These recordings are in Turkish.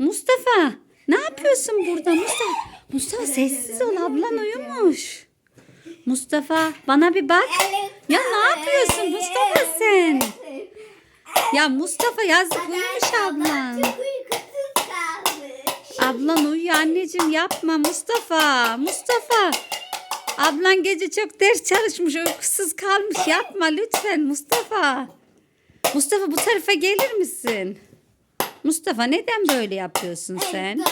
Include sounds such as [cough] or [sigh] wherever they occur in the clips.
Mustafa ne yapıyorsun burada Mustafa? Mustafa sessiz ol ablan uyumuş. Mustafa bana bir bak. Ya ne yapıyorsun Mustafa sen? Ya Mustafa yazık uyumuş ablan. Ablan uyuyor anneciğim yapma Mustafa. Mustafa. Ablan gece çok ders çalışmış uykusuz kalmış yapma lütfen Mustafa. Mustafa bu tarafa gelir misin? Mustafa neden böyle yapıyorsun sen?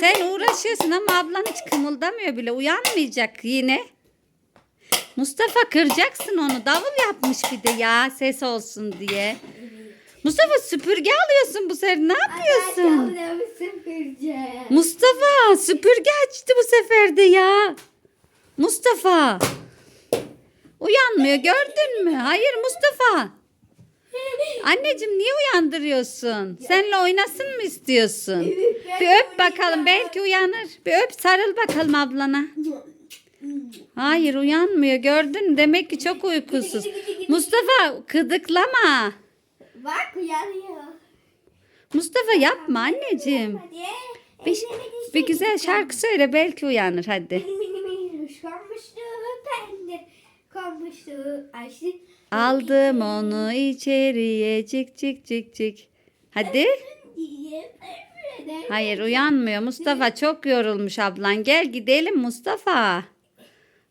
Sen uğraşıyorsun ama ablan hiç kımıldamıyor bile uyanmayacak yine. Mustafa kıracaksın onu davul yapmış bir de ya ses olsun diye. Mustafa süpürge alıyorsun bu sefer ne yapıyorsun? Mustafa süpürge açtı bu sefer de ya. Mustafa. Uyanmıyor gördün mü? Hayır Mustafa. Anneciğim niye uyandırıyorsun? Seninle oynasın mı istiyorsun? Bir öp bakalım belki uyanır. Bir öp sarıl bakalım ablana. Hayır uyanmıyor gördün mü? Demek ki çok uykusuz. Mustafa kıdıklama. Bak uyanıyor. Mustafa yapma anneciğim. Hadi. Bir, bir güzel şarkı söyle belki uyanır hadi. Konmuştu Ayşe. Aldım onu içeriye cik cik cik cik. Hadi. Hayır uyanmıyor Mustafa çok yorulmuş ablan. Gel gidelim Mustafa.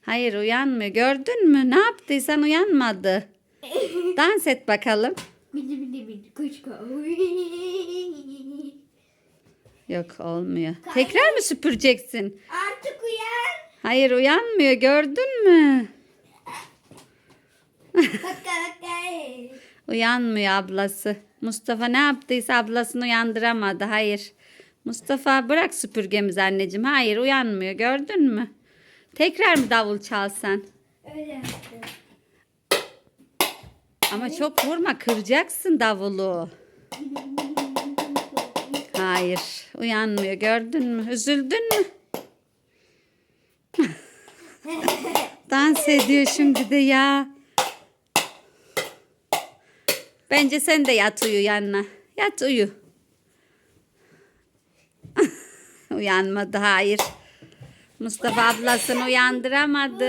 Hayır uyanmıyor. Gördün mü? Ne yaptıysan uyanmadı. [laughs] Dans et bakalım. [laughs] Yok olmuyor. Tekrar mı süpüreceksin? Artık uyan. Hayır uyanmıyor. Gördün mü? Uyanmıyor ablası. Mustafa ne yaptıysa ablasını uyandıramadı. Hayır. Mustafa bırak süpürgemizi anneciğim. Hayır uyanmıyor. Gördün mü? Tekrar mı davul çalsan? Öyle yaptı. Ama çok vurma kıracaksın davulu. Hayır uyanmıyor gördün mü? Üzüldün mü? [laughs] Dans ediyor şimdi de ya. Bence sen de yat uyu yanına. Yat uyu. [laughs] Uyanmadı hayır. Mustafa ablasını uyandıramadı.